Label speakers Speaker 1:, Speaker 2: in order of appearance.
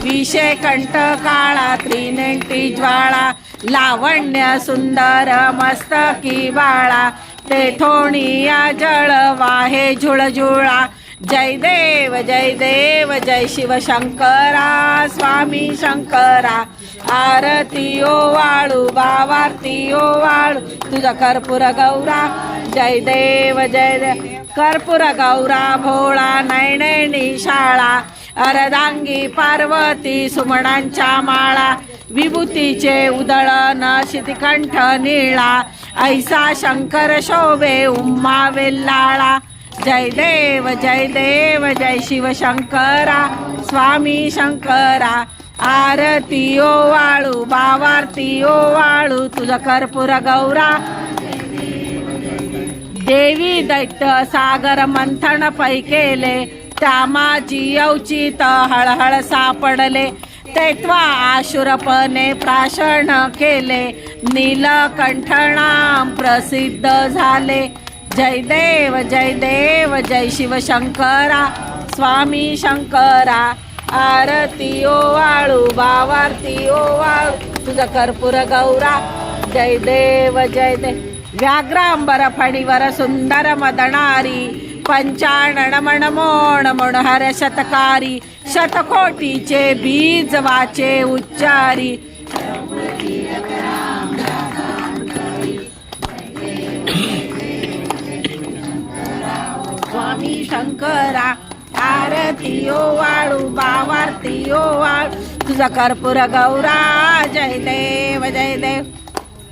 Speaker 1: विषय कंठ काळा त्रिनेंटी ज्वाळा लावण्य सुंदर मस्तकी बाळा तेठोणिया जळ वाहे झुळझुळा. जय देव जय देव जय शिव शंकरा स्वामी शंकरा. आरती ओ वाळू बावारती ओ वाळू तुझा कर्पूर गौरा. जय देव जय देव कर्पूर गौरा भोळा नैनैनी शाळा. अरदांगी पार्वती सुमणांच्या माळा विभूतीचे उदळन शितिकंठ निळा ऐसा शंकर शोभे उम्मा वेल्लाळा. जय देव जय देव जय शिव शंकरा. स्वामी शंकरा आरती ओ वाळू बावारती ओ वाळू तुझ कर्पूर गौरा. देवी दैत्य सागर मंथन पै केले त्यामाची अवचित हळहळ सापडले. तेत्वा आशुरपणे प्राशन केले. नीलकंठणाम प्रसिद्ध झाले. जय देव जय देव जय शिव शंकरा स्वामी शंकरा. आरती ओ वाळू बावारती ओ वाळू तुझा कर्पूर गौरा. जय देव जय देव व्याघ्रांबर फणीवर सुंदर मदणारी पंचाणन मनमोण हर शतकारी शतकोटीचे बीज वाचे उच्चारी. स्वामी शंकरा आरतीयो वाळू बावारतीयो वाळू. तुझा कर्पूर गौरा जय देव जय देव.